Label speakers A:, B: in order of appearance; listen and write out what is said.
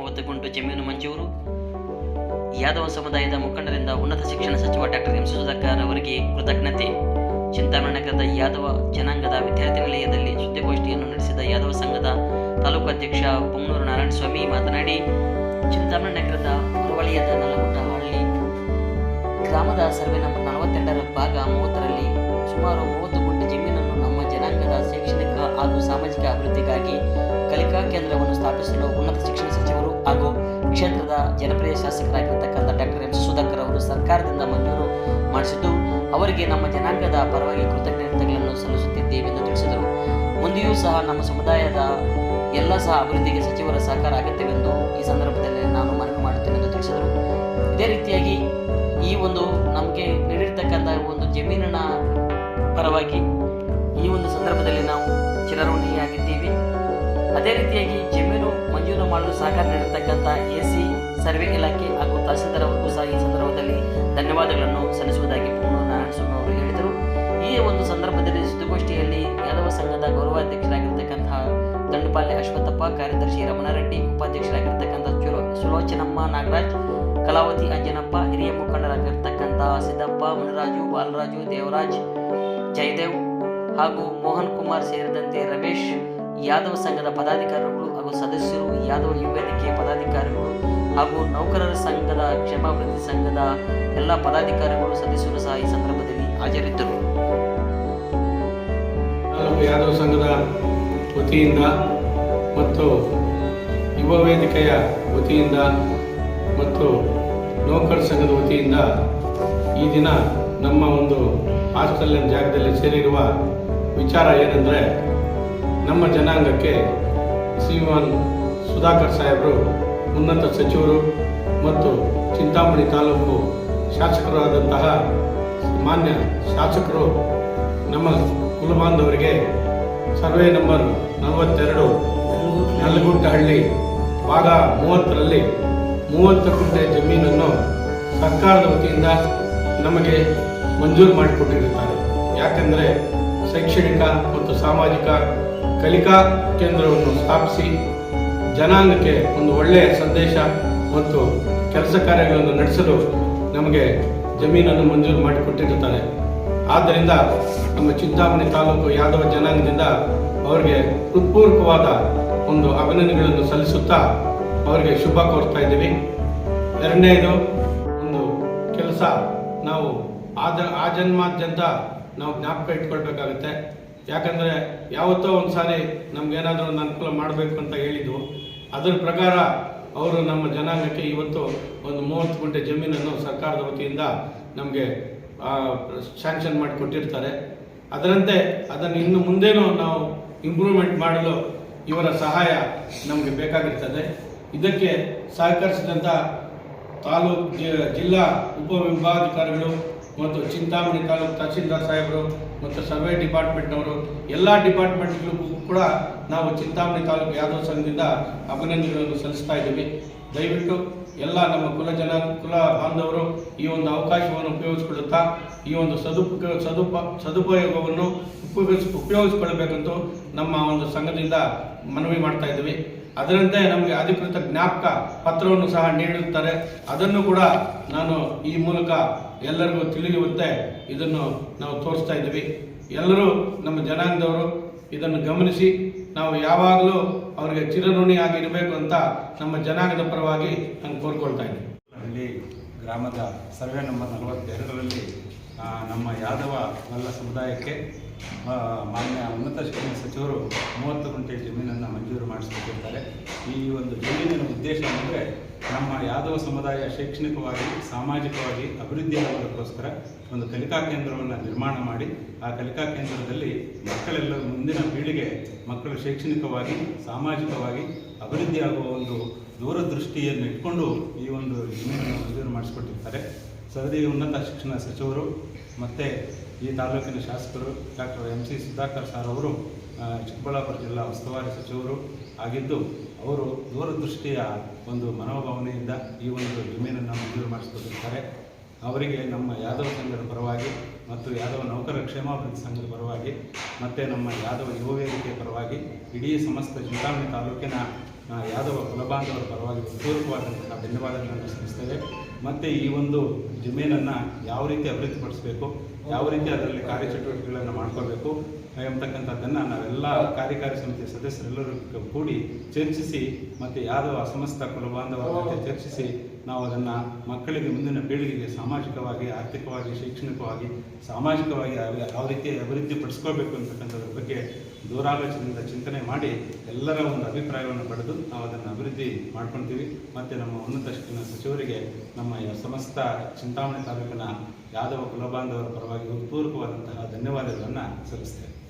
A: ಮೂವತ್ತು ಗುಂಟು ಜಮೀನು ಮಂಜೂರು. ಯಾದವ ಸಮುದಾಯದ ಮುಖಂಡರಿಂದ ಉನ್ನತ ಶಿಕ್ಷಣ ಸಚಿವ ಡಾಕ್ಟರ್ ಎಂ ಸುಧಾಕರ್ ಅವರಿಗೆ ಕೃತಜ್ಞತೆ. ಚಿಂತಾಮಣನಗರದ ಯಾದವ ಜನಾಂಗದ ವಿದ್ಯಾರ್ಥಿ ನಿಲಯದಲ್ಲಿ ಸುದ್ದಿಗೋಷ್ಠಿಯನ್ನು ನಡೆಸಿದ ಯಾದವ ಸಂಘದ ತಾಲೂಕು ಅಧ್ಯಕ್ಷ ಉಮ್ನೂರು ನಾರಾಯಣ್ ಸ್ವಾಮಿ ಮಾತನಾಡಿ ಚಿಂತಾಮಣನಗರದ ಹೊರವಲಯದ ನಲಗುಟ್ಟಹಳ್ಳಿ ಗ್ರಾಮದ ಸರ್ವೆ ನಂಬರ್ ನಲವತ್ತೆಂಟರ ಭಾಗ ಮೂವತ್ತರಲ್ಲಿ ಸುಮಾರು ಮೂವತ್ತು ಶೈಕ್ಷಣಿಕ ಹಾಗೂ ಸಾಮಾಜಿಕ ಅಭಿವೃದ್ಧಿಗಾಗಿ ಕಲಿಕಾ ಕೇಂದ್ರವನ್ನು ಸ್ಥಾಪಿಸಲು ಉನ್ನತ ಶಿಕ್ಷಣ ಸಚಿವರು ಹಾಗೂ ಕ್ಷೇತ್ರದ ಜನಪ್ರಿಯ ಶಾಸಕರಾಗಿರ್ತಕ್ಕಂಥ ಡಾಕ್ಟರ್ ಎಂ ಸುಧಾಕರ್ ಅವರು ಸರ್ಕಾರದಿಂದ ಮಂಜೂರು ಮಾಡಿಸಿದ್ದು, ಅವರಿಗೆ ನಮ್ಮ ಜನಾಂಗದ ಪರವಾಗಿ ಕೃತಜ್ಞತೆಗಳನ್ನು ಸಲ್ಲಿಸುತ್ತಿದ್ದೇವೆ ಎಂದು ತಿಳಿಸಿದರು. ಮುಂದೆಯೂ ಸಹ ನಮ್ಮ ಸಮುದಾಯದ ಎಲ್ಲ ಸಹ ಅಭಿವೃದ್ಧಿಗೆ ಸಚಿವರ ಸಹಕಾರ ಅಗತ್ಯವೆಂದು ಈ ಸಂದರ್ಭದಲ್ಲಿ ನಾನು ಮನವಿ ಮಾಡುತ್ತೇನೆ ಎಂದು ತಿಳಿಸಿದರು. ಇದೇ ರೀತಿಯಾಗಿ ಈ ಒಂದು ನಮಗೆ ನೀಡಿರ್ತಕ್ಕಂಥ ಒಂದು ಜಮೀನಿನ ಪರವಾಗಿ ಈ ಒಂದು ಸಂದರ್ಭದಲ್ಲಿ ನಾವು ಚಿರಋಣಿಯಾಗಿದ್ದೀವಿ. ಅದೇ ರೀತಿಯಾಗಿ ಜಮೀನು ಮಂಜೂರು ಮಾಡಲು ಸಹಕಾರ ನೀಡತಕ್ಕಂಥ ಎ ಸಿ, ಸರ್ವೆ ಇಲಾಖೆ ಹಾಗೂ ತಹಸೀಲ್ದಾರ್ ಅವರಿಗೂ ಸಹ ಈ ಸಂದರ್ಭದಲ್ಲಿ ಧನ್ಯವಾದಗಳನ್ನು ಸಲ್ಲಿಸುವುದಾಗಿ ಪೂರ್ಣ ಅವರು ಹೇಳಿದರು. ಈ ಒಂದು ಸಂದರ್ಭದಲ್ಲಿ ಸುದ್ದಿಗೋಷ್ಠಿಯಲ್ಲಿ ಯಾದವ ಸಂಘದ ಗೌರವಾಧ್ಯಕ್ಷರಾಗಿರ್ತಕ್ಕಂತಹ ದಂಡುಪಾಲ್ಯ ಅಶ್ವತ್ಥಪ್ಪ, ಕಾರ್ಯದರ್ಶಿ ರಮಣಾರೆಡ್ಡಿ, ಉಪಾಧ್ಯಕ್ಷರಾಗಿರ್ತಕ್ಕಂಥ ಚುಲೋ ಸುಲೋಚನಮ್ಮ ನಾಗರಾಜ್, ಕಲಾವತಿ ಅಂಜನಪ್ಪ, ಹಿರಿಯ ಮುಖಂಡರಾಗಿರ್ತಕ್ಕಂಥ ಸಿದ್ದಪ್ಪ, ಮುನಿರಾಜು, ಬಾಲರಾಜು, ದೇವರಾಜ್, ಜಯದೇವ್ ಹಾಗೂ ಮೋಹನ್ ಕುಮಾರ್ ಸೇರಿದಂತೆ ರಮೇಶ್ ಯಾದವ ಸಂಘದ ಪದಾಧಿಕಾರಿಗಳು ಹಾಗೂ ಸದಸ್ಯರು ಯಾದವ್ ಯುವ ವೇದಿಕೆಯ ಪದಾಧಿಕಾರಿಗಳು ಹಾಗೂ ನೌಕರರ ಸಂಘದ ಕ್ಷೇಮಾಭಿವೃದ್ಧಿ ಸಂಘದ ಎಲ್ಲ ಪದಾಧಿಕಾರಿಗಳು ಸದಸ್ಯರು ಸಹ ಈ ಸಂದರ್ಭದಲ್ಲಿ ಹಾಜರಿದ್ದರು.
B: ಯಾದವ್ ಸಂಘದ ವತಿಯಿಂದ ಮತ್ತು ಯುವ ವೇದಿಕೆಯ ವತಿಯಿಂದ ಮತ್ತು ನೌಕರ ಸಂಘದ ವತಿಯಿಂದ ಈ ದಿನ ನಮ್ಮ ಒಂದು ಹಾಸ್ಟೆಲ್ನ ಜಾಗದಲ್ಲಿ ಸೇರಿರುವ ವಿಚಾರ ಏನಂದರೆ, ನಮ್ಮ ಜನಾಂಗಕ್ಕೆ ಶ್ರೀಮಾನ್ ಸುಧಾಕರ್ ಸಾಹೇಬರು, ಉನ್ನತ ಸಚಿವರು ಮತ್ತು ಚಿಂತಾಮಣಿ ತಾಲೂಕು ಶಾಸಕರಾದಂತಹ ಮಾನ್ಯ ಶಾಸಕರು, ನಮ್ಮ ಕುಲಬಾಂಧವರಿಗೆ ಸರ್ವೆ ನಂಬರ್ ನಲವತ್ತೆರಡು ನಲ್ಗುಟ್ಟಹಳ್ಳಿ ಭಾಗ ಮೂವತ್ತರಲ್ಲಿ ಮೂವತ್ತು ಗುಂಟೆ ಜಮೀನನ್ನು ಸರ್ಕಾರದ ವತಿಯಿಂದ ನಮಗೆ ಮಂಜೂರು ಮಾಡಿಕೊಟ್ಟಿರುತ್ತಾರೆ. ಯಾಕೆಂದರೆ ಶೈಕ್ಷಣಿಕ ಮತ್ತು ಸಾಮಾಜಿಕ ಕಲಿಕಾ ಕೇಂದ್ರವನ್ನು ಸ್ಥಾಪಿಸಿ ಜನಾಂಗಕ್ಕೆ ಒಂದು ಒಳ್ಳೆಯ ಸಂದೇಶ ಮತ್ತು ಕೆಲಸ ಕಾರ್ಯಗಳನ್ನು ನಡೆಸಲು ನಮಗೆ ಜಮೀನನ್ನು ಮಂಜೂರು ಮಾಡಿಕೊಟ್ಟಿರುತ್ತಾರೆ. ಆದ್ದರಿಂದ ನಮ್ಮ ಚಿಂತಾಮಣಿ ತಾಲೂಕು ಯಾದವ ಜನಾಂಗದಿಂದ ಅವರಿಗೆ ಹೃತ್ಪೂರ್ವಕವಾದ ಒಂದು ಅಭಿನಂದನೆಗಳನ್ನು ಸಲ್ಲಿಸುತ್ತಾ ಅವರಿಗೆ ಶುಭ ಕೋರ್ತಾ ಇದ್ದೀವಿ. ಎರಡನೇದು, ಒಂದು ಕೆಲಸ ನಾವು ಆದ ಆ ಜನ್ಮಾದ್ಯಂತ ನಾವು ಜ್ಞಾಪಕ ಇಟ್ಕೊಳ್ಬೇಕಾಗುತ್ತೆ. ಯಾಕಂದರೆ ಯಾವತ್ತೋ ಒಂದು ಸಾರಿ ನಮಗೇನಾದರೂ ಒಂದು ಅನುಕೂಲ ಮಾಡಬೇಕು ಅಂತ ಹೇಳಿದ್ವು ಅದರ ಪ್ರಕಾರ ಅವರು ನಮ್ಮ ಜನಾಂಗಕ್ಕೆ ಇವತ್ತು ಒಂದು ಮೂವತ್ತು ಗುಂಟೆ ಜಮೀನನ್ನು ಸರ್ಕಾರದ ವತಿಯಿಂದ ನಮಗೆ ಸ್ಯಾಂಕ್ಷನ್ ಮಾಡಿ ಕೊಟ್ಟಿರ್ತಾರೆ ಅದರಂತೆ ಅದನ್ನು ಇನ್ನು ಮುಂದೇನೂ ನಾವು ಇಂಪ್ರೂವ್ಮೆಂಟ್ ಮಾಡಲು ಇವರ ಸಹಾಯ ನಮಗೆ ಬೇಕಾಗಿರ್ತದೆ. ಇದಕ್ಕೆ ಸಹಕರಿಸಿದಂಥ ತಾಲೂಕು ಜಿಲ್ಲಾ ಉಪವಿಭಾಗಾಧಿಕಾರಿಗಳು ಮತ್ತು ಚಿಂತಾಮಣಿ ತಾಲೂಕು ತಹಸೀಲ್ದಾರ್ ಸಾಹೇಬರು ಮತ್ತು ಸರ್ವೆ ಡಿಪಾರ್ಟ್ಮೆಂಟ್ನವರು, ಎಲ್ಲ ಡಿಪಾರ್ಟ್ಮೆಂಟ್ಗಳಿಗೂ ಕೂಡ ನಾವು ಚಿಂತಾಮಣಿ ತಾಲೂಕು ಯಾದವ ಸಂಘದಿಂದ ಅಭಿನಂದನೆಗಳನ್ನು ಸಲ್ಲಿಸ್ತಾ ಇದ್ದೀವಿ. ದಯವಿಟ್ಟು ಎಲ್ಲ ನಮ್ಮ ಕುಲ ಜನ, ಕುಲ ಬಾಂಧವರು ಈ ಒಂದು ಅವಕಾಶವನ್ನು ಉಪಯೋಗಿಸಿಕೊಳ್ಳುತ್ತಾ, ಈ ಒಂದು ಸದುಪ ಸದುಪ, ಸದುಪಯೋಗವನ್ನು ಉಪಯೋಗಿಸ್ ಉಪಯೋಗಿಸ್ಕೊಳ್ಬೇಕಂತೂ ನಮ್ಮ ಒಂದು ಸಂಘದಿಂದ ಮನವಿ ಮಾಡ್ತಾ ಇದ್ದೀವಿ. ಅದರಂತೆ ನಮಗೆ ಅಧಿಕೃತ ಜ್ಞಾಪಕ ಪತ್ರವನ್ನು ಸಹ ನೀಡುತ್ತಾರೆ. ಅದನ್ನು ಕೂಡ ನಾನು ಈ ಮೂಲಕ ಎಲ್ಲರಿಗೂ ತಿಳಿಯುವಂತೆ ಇದನ್ನು ನಾವು ತೋರಿಸ್ತಾ ಇದ್ದೀವಿ. ಎಲ್ಲರೂ ನಮ್ಮ ಜನಾಂಗದವರು ಇದನ್ನು ಗಮನಿಸಿ, ನಾವು ಯಾವಾಗಲೂ ಅವರಿಗೆ ಚಿರಋಣಿ ಆಗಿರಬೇಕು ಅಂತ ನಮ್ಮ ಜನಾಂಗದ ಪರವಾಗಿ ನಾನು ಕೋರ್ಕೊಳ್ತಾ ಇದ್ದೀನಿ.
C: ಹಳ್ಳಿ ಗ್ರಾಮದ ಸರ್ವೆ ನಂಬರ್ ನಲವತ್ತೆರಡರಲ್ಲಿ ನಮ್ಮ ಯಾದವ ಮಲ್ಲ ಸಮುದಾಯಕ್ಕೆ ಮಾನ್ಯ ಉನ್ನತ ಶಿಕ್ಷಣ ಸಚಿವರು ಮೂವತ್ತು ಗಂಟೆ ಜಮೀನನ್ನು ಮಂಜೂರು ಮಾಡಿಸ್ಕೊಟ್ಟಿರ್ತಾರೆ. ಈ ಒಂದು ಜಮೀನಿನ ಉದ್ದೇಶ ಅಂದರೆ ನಮ್ಮ ಯಾದವ ಸಮುದಾಯ ಶೈಕ್ಷಣಿಕವಾಗಿ, ಸಾಮಾಜಿಕವಾಗಿ ಅಭಿವೃದ್ಧಿ ಆಗೋದಕ್ಕೋಸ್ಕರ ಒಂದು ಕಲಿಕಾ ಕೇಂದ್ರವನ್ನು ನಿರ್ಮಾಣ ಮಾಡಿ, ಆ ಕಲಿಕಾ ಕೇಂದ್ರದಲ್ಲಿ ಮಕ್ಕಳೆಲ್ಲ ಮುಂದಿನ ಪೀಳಿಗೆ ಮಕ್ಕಳು ಶೈಕ್ಷಣಿಕವಾಗಿ, ಸಾಮಾಜಿಕವಾಗಿ ಅಭಿವೃದ್ಧಿ ಆಗುವ ಒಂದು ದೂರದೃಷ್ಟಿಯನ್ನು ಇಟ್ಕೊಂಡು ಈ ಒಂದು ಜಮೀನನ್ನು ಮಂಜೂರು ಮಾಡಿಸಿಕೊಟ್ಟಿರ್ತಾರೆ ಸದರಿ ಉನ್ನತ ಶಿಕ್ಷಣ ಸಚಿವರು ಮತ್ತು ಈ ತಾಲೂಕಿನ ಶಾಸಕರು doctor M C Sudhakar sir ಅವರು ಚಿಕ್ಕಬಳ್ಳಾಪುರ ಜಿಲ್ಲಾ ಉಸ್ತುವಾರಿ ಸಚಿವರು ಆಗಿದ್ದು, ಅವರು ದೂರದೃಷ್ಟಿಯ ಒಂದು ಮನೋಭಾವನೆಯಿಂದ ಈ ಒಂದು ಜಮೀನನ್ನು ಮಂಜೂರು ಮಾಡಿಸ್ಕೊಟ್ಟಿರ್ತಾರೆ ಅವರಿಗೆ ನಮ್ಮ ಯಾದವ ಸಂಘದ ಪರವಾಗಿ ಮತ್ತು ಯಾದವ ನೌಕರ ಕ್ಷೇಮಾಭಿವೃದ್ಧಿ ಸಂಘದ ಪರವಾಗಿ ಮತ್ತು ನಮ್ಮ ಯಾದವ ಯುವ ವೇದಿಕೆಯ ಪರವಾಗಿ ಇಡೀ ಸಮಸ್ತ ಚಿಂತಾಮಣಿ ತಾಲೂಕಿನ ಯಾದವ ಕುಲಬಾಂಧವರ ಪರವಾಗಿ ಪೂರ್ವಕವಾದಂತಹ ಧನ್ಯವಾದಗಳನ್ನು ಸಲ್ಲಿಸ್ತೇವೆ. ಮತ್ತು ಈ ಒಂದು ಜಮೀನನ್ನು ಯಾವ ರೀತಿ ಅಭಿವೃದ್ಧಿಪಡಿಸಬೇಕು, ಯಾವ ರೀತಿ ಅದರಲ್ಲಿ ಕಾರ್ಯಚಟುವಟಿಕೆಗಳನ್ನು ಮಾಡ್ಕೋಬೇಕು ಎಂಬತಕ್ಕಂಥದ್ದನ್ನು ನಾವೆಲ್ಲ ಕಾರ್ಯಕಾರಿ ಸಮಿತಿ ಸದಸ್ಯರೆಲ್ಲರೂ ಕೂಡಿ ಚರ್ಚಿಸಿ ಮತ್ತು ಯಾದವ ಸಮಸ್ತ ಕುಲ ಜೊತೆ ಚರ್ಚಿಸಿ ನಾವು ಅದನ್ನು ಮಕ್ಕಳಿಗೆ ಮುಂದಿನ ಪೀಳಿಗೆಗೆ ಸಾಮಾಜಿಕವಾಗಿ, ಆರ್ಥಿಕವಾಗಿ, ಶೈಕ್ಷಣಿಕವಾಗಿ, ಸಾಮಾಜಿಕವಾಗಿ ಯಾವ ರೀತಿ ಅಭಿವೃದ್ಧಿ ಪಡಿಸ್ಕೋಬೇಕು ಅಂತಕ್ಕಂಥದ್ರ ಬಗ್ಗೆ ದೂರಾಲೋಚನೆಯಿಂದ ಚಿಂತನೆ ಮಾಡಿ ಎಲ್ಲರ ಒಂದು ಅಭಿಪ್ರಾಯವನ್ನು ಪಡೆದು ನಾವು ಅದನ್ನು ಅಭಿವೃದ್ಧಿ ಮಾಡ್ಕೊತೀವಿ. ಮತ್ತು ನಮ್ಮ ಉನ್ನತ ಶಿಕ್ಷಣ ಸಚಿವರಿಗೆ ನಮ್ಮ ಸಮಸ್ತ ಚಿಂತಾಮಣಿ ತಾಲೂಕಿನ ಯಾದವ ಕುಲಬಾಂಧವರ ಪರವಾಗಿ ಹೃತ್ಪೂರ್ವಕವಾದಂತಹ ಧನ್ಯವಾದಗಳನ್ನು ಸಲ್ಲಿಸ್ತೇವೆ.